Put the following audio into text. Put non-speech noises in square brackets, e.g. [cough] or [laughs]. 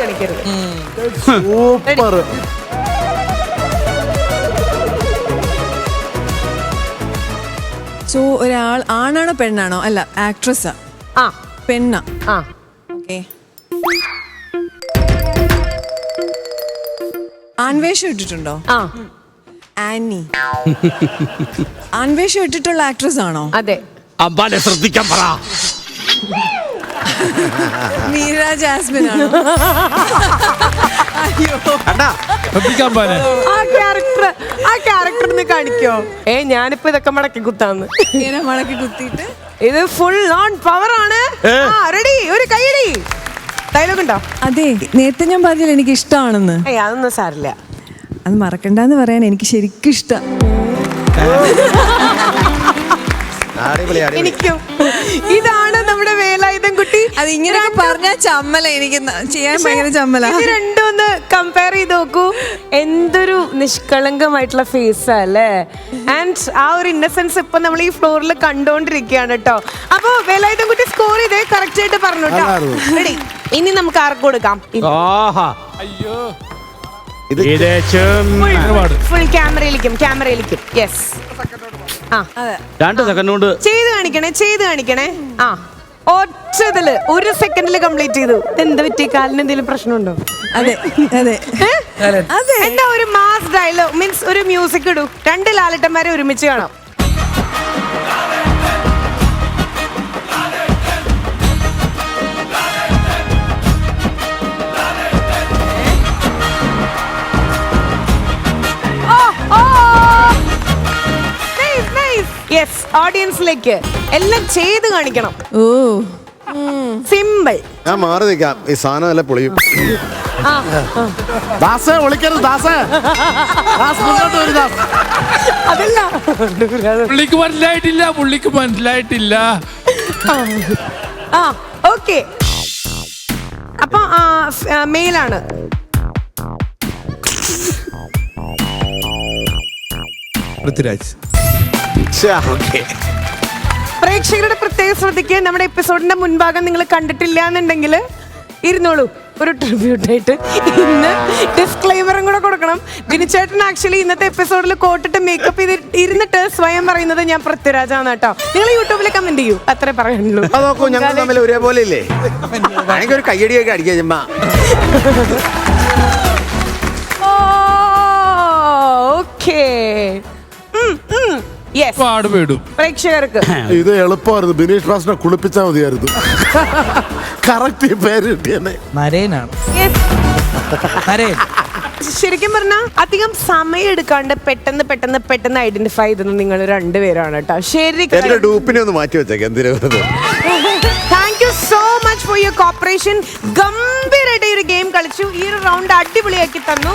കളിക്കരുത് super. So ഒരാൾ ആണാണോ പെണ്ണാണോ? അല്ല ആക്ട്രസ് ആ. പെണ്ണ. ആ. ഓക്കെ ആൺവേഷം ഇട്ടിട്ടുണ്ടോ? ആ. ആനി ആൺവേഷം ഇട്ടിട്ടുള്ള ആക്ട്രസ് ആണോ? അതെ. അമ്പാനെ ശ്രദ്ധിക്കാൻ പറ. [laughs] മീര ജാസ്മിൻ ആണോ [laughs] അയ്യോ ശ്രദ്ധിക്കാൻ ആ ക്യാരക്ടർ ആ ക്യാരക്ടർ ഒന്ന് കാണിക്കോ. ഏ ഞാനിപ്പോ ഇതൊക്കെ മടക്കി കുത്താന്ന്. ഇങ്ങനെ മടക്കി കുത്തിയിട്ട്. ഇത് ഫുൾ ഓൺ പവർ ആണ്. റെഡി ഒരു കൈയടി ഡയലോഗ് ഉണ്ടോ? അതെ നേരത്തെ ഞാൻ പറഞ്ഞില്ല എനിക്ക് ഇഷ്ടമാണെന്ന് ഏയ് അതൊന്നും സാരില്ല അത് മറക്കണ്ടെന്ന് പറയാൻ എനിക്ക് ശരിക്കും ഇഷ്ടം എനിക്കും. ഇതാണ് നമ്മുടെ വേലായുധം കുട്ടി. അത് ഇങ്ങനെ പറഞ്ഞ ചമ്മല എനിക്ക് ചെയ്യാൻ ഭയങ്കര ചമ്മല. ഇത് രണ്ടും ഒന്ന് കമ്പയർ ചെയ്ത് നോക്കൂ. എന്തൊരു നിഷ്കളങ്കമായിട്ടുള്ള ഫേസ് അല്ലേ? ആൻഡ് ആ ഒരു ഇന്നസെൻസ് ഇപ്പൊ നമ്മൾ ഈ ഫ്ലോറിൽ കണ്ടോണ്ടിരിക്കുകയാണ് കേട്ടോ അപ്പൊ വേലായുധം കുട്ടി സ്കോർ ചെയ്തേ കറക്റ്റ് ആയിട്ട് പറഞ്ഞു കേട്ടോ ഇനി നമുക്ക് ആർക്ക് കൊടുക്കാം? ഫുൾ ക്യാമറയിലേക്കും ക്യാമറയിലേക്കും യെസ് രണ്ട് സെക്കൻഡ് കൊണ്ട് ചെയ്ത് കാണിക്കണേ ചെയ്ത് കാണിക്കണേ. ആ. ഒറ്റതിൽ ഒരു സെക്കൻഡിൽ കംപ്ലീറ്റ് ചെയ്തു. എന്ത് പറ്റി കാലിന് എന്തെങ്കിലും പ്രശ്നമുണ്ടോ? അതെ അതെ. അതെ. എന്താ ഒരു മാസ് ഡയലോഗ് മീൻസ് ഒരു മ്യൂസിക് ഇടൂ. രണ്ട് ലാലിട്ടന്മാരെ ഒരുമിച്ച് കാണാം. യെസ് ഓഡിയൻസിലേക്ക് എല്ലാം ചെയ്ത് കാണിക്കണം. ഓ. സിമ്പിൾ ഞാൻ മാറി നിൽക്കാം. ഈ സാധനം അല്ല പൊളിയും. ദാസ് വിളിക്കരുത് ദാസ്. ദാസ് മുന്നോട്ട് വരും ദാസ്. അതല്ല. പുള്ളിക്ക് മനസ്സിലായിട്ടില്ല പുള്ളിക്ക് മനസ്സിലായിട്ടില്ല. ആ ഓക്കെ അപ്പൊ മെയിലാണ് പൃഥ്വിരാജ്. ഓക്കെ. പ്രേക്ഷകരുടെ പ്രത്യേക ശ്രദ്ധിക്കുക നമ്മുടെ എപ്പിസോഡിന്റെ മുൻഭാഗം നിങ്ങൾ കണ്ടിട്ടില്ല എന്നുണ്ടെങ്കിൽ ഇരുന്നോളൂ. ഒരു ട്രിബ്യൂട്ട് ആയിട്ട് ഇന്ന് ഡിസ്ക്ലൈമറും കൂടെ കൊടുക്കണം. ദിനിച്ചേട്ടൻ ആക്ച്വലി ഇന്നത്തെ എപ്പിസോഡിൽ കോട്ടിട്ട് മേക്കപ്പ് ചെയ്ത് ഇരുന്നിട്ട് സ്വയം പറയുന്നത് ഞാൻ പൃഥ്വിരാജാണ് കേട്ടോ. നിങ്ങൾ യൂട്യൂബിൽ കമന്റ് ചെയ്യൂ. അത്രേ പറയുന്നുള്ളൂ അത് നോക്കൂ ഞങ്ങൾ തമ്മിൽ ഒരേപോലെ ഇല്ലേ? ഭയങ്കര ഒരു കയ്യടിയൊക്കെ അടിക്കുക ചുമ്മാ [laughs] ഓക്കേ. യെസ് പാടുപെടും പ്രേക്ഷകർക്ക്. [coughs] ഇത് എളുപ്പമായിരുന്നു. ബിനീഷ് ബാസിനെ കുളിപ്പിച്ചാൽ മതിയായിരുന്നു. [laughs] കറക്റ്റ് പേര് കിട്ടിയെന്നെ. നരേനാണ്. Yes. നരേൻ. ശരിക്കും പറഞ്ഞാൽ അധികം സമയം എടുക്കാണ്ട് പെട്ടെന്ന് പെട്ടെന്ന് പെട്ടെന്ന് ഐഡന്റിഫൈ ചെയ്തത് നിങ്ങൾ രണ്ടുപേരാണ് കേട്ടോ. എന്റെ ശരി ഡൂപ്പിനെ ഒന്ന് മാറ്റി വെച്ചേക്ക് എന്തിനാ വെറുതെ? Thank you so much for your cooperation ഗംഭീരമായിട്ട് ഈ ഒരു ഗെയിം കളിച്ചു. ഈ ഒരു റൗണ്ട് അടിപൊളിയാക്കി തന്നു.